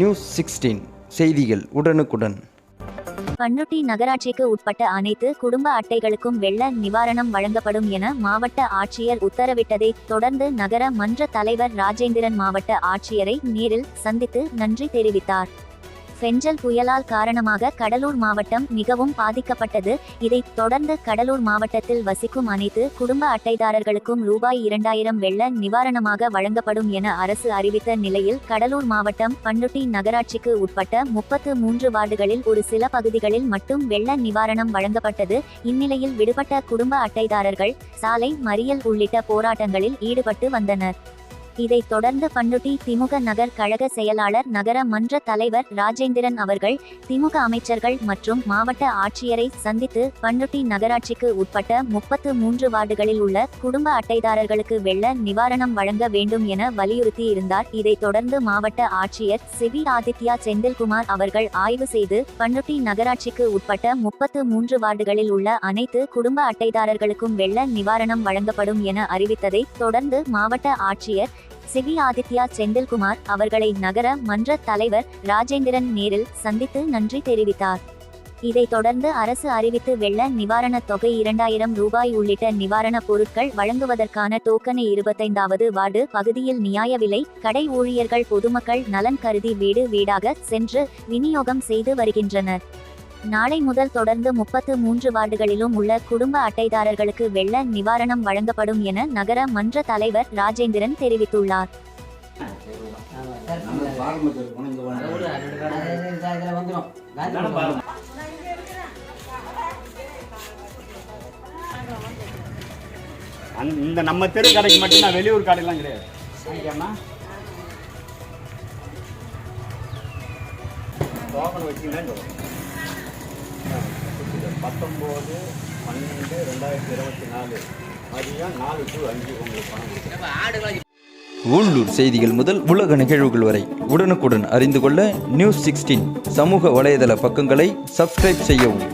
News sixteen செய்திகள் உடனுக்குடன். பண்ருட்டி நகராட்சிக்கு உட்பட்ட அனைத்து குடும்ப அட்டைகளுக்கும் வெள்ள நிவாரணம் வழங்கப்படும் என மாவட்ட ஆட்சியர் உத்தரவிட்டதை தொடர்ந்து நகர மன்ற தலைவர் ராஜேந்திரன் மாவட்ட ஆட்சியரை நேரில் சந்தித்து நன்றி தெரிவித்தார். பெஞ்சல் புயலால் காரணமாக கடலூர் மாவட்டம் மிகவும் பாதிக்கப்பட்டது. இதைத் தொடர்ந்து கடலூர் மாவட்டத்தில் வசிக்கும் அனைத்து குடும்ப அட்டைதாரர்களுக்கும் ரூபாய் இரண்டாயிரம் வெள்ள நிவாரணமாக வழங்கப்படும் என அரசு அறிவித்த நிலையில் கடலூர் மாவட்டம் பண்டுட்டி நகராட்சிக்கு உட்பட்ட முப்பத்து மூன்று வார்டுகளில் ஒரு சில பகுதிகளில் மட்டும் வெள்ள நிவாரணம் வழங்கப்பட்டது. இந்நிலையில் விடுபட்ட குடும்ப அட்டைதாரர்கள் சாலை மறியல் உள்ளிட்ட போராட்டங்களில் ஈடுபட்டு வந்தனர். இதைத் தொடர்ந்து பண்ருட்டி திமுக நகர் கழக செயலாளர் நகர மன்ற தலைவர் ராஜேந்திரன் அவர்கள் திமுக அமைச்சர்கள் மற்றும் மாவட்ட ஆட்சியரை சந்தித்து பண்ருட்டி நகராட்சிக்கு உட்பட்ட முப்பத்து மூன்று வார்டுகளில் உள்ள குடும்ப அட்டைதாரர்களுக்கு வெள்ள நிவாரணம் வழங்க வேண்டும் என வலியுறுத்தி இருந்தார். இதைத் தொடர்ந்து மாவட்ட ஆட்சியர் சிவி ஆதித்யா செந்தில்குமார் அவர்கள் ஆய்வு செய்து பண்ருட்டி நகராட்சிக்கு உட்பட்ட முப்பத்து மூன்று வார்டுகளில் உள்ள அனைத்து குடும்ப அட்டைதாரர்களுக்கும் வெள்ள நிவாரணம் வழங்கப்படும் என அறிவித்ததை தொடர்ந்து மாவட்ட ஆட்சியர் சிவி ஆதித்யா செந்தில்குமார் அவர்களை நகர மன்ற தலைவர் ராஜேந்திரன் நேரில் சந்தித்து நன்றி தெரிவித்தார். இதைத் தொடர்ந்து அரசு அறிவித்து வெள்ள நிவாரணத் தொகை இரண்டாயிரம் ரூபாய் உள்ளிட்ட நிவாரணப் பொருட்கள் வழங்குவதற்கான டோக்கனை இருபத்தைந்தாவது வார்டு பகுதியில் நியாய விலை கடை ஊழியர்கள் பொதுமக்கள் நலன் கருதி வீடு வீடாக சென்று விநியோகம் செய்து வருகின்றனர். நாளை முதல் தொடர்ந்து முப்பத்து மூன்று வார்டுகளிலும் உள்ள குடும்ப அட்டைதாரர்களுக்கு வெள்ள நிவாரணம் வழங்கப்படும் என நகர மன்ற தலைவர் ராஜேந்திரன் தெரிவித்துள்ளார். இந்த நம்ம தெரு கடைக்கு மட்டும் நான் வெளியூர் கடையெல்லாம் கிடையாது. பத்தொம்போது பன்னெண்டு ரெண்டாயிரத்தி இருபத்தி நாலு. மதியம் நாலு டு அஞ்சு உங்களுக்கு பணம் உள்ளூர் செய்திகள் முதல் உலக நிகழ்வுகள் வரை உடனுக்குடன் அறிந்து கொள்ள நியூஸ் சிக்ஸ்டீன் சமூக வலைதள பக்கங்களை சப்ஸ்கிரைப் செய்யவும்.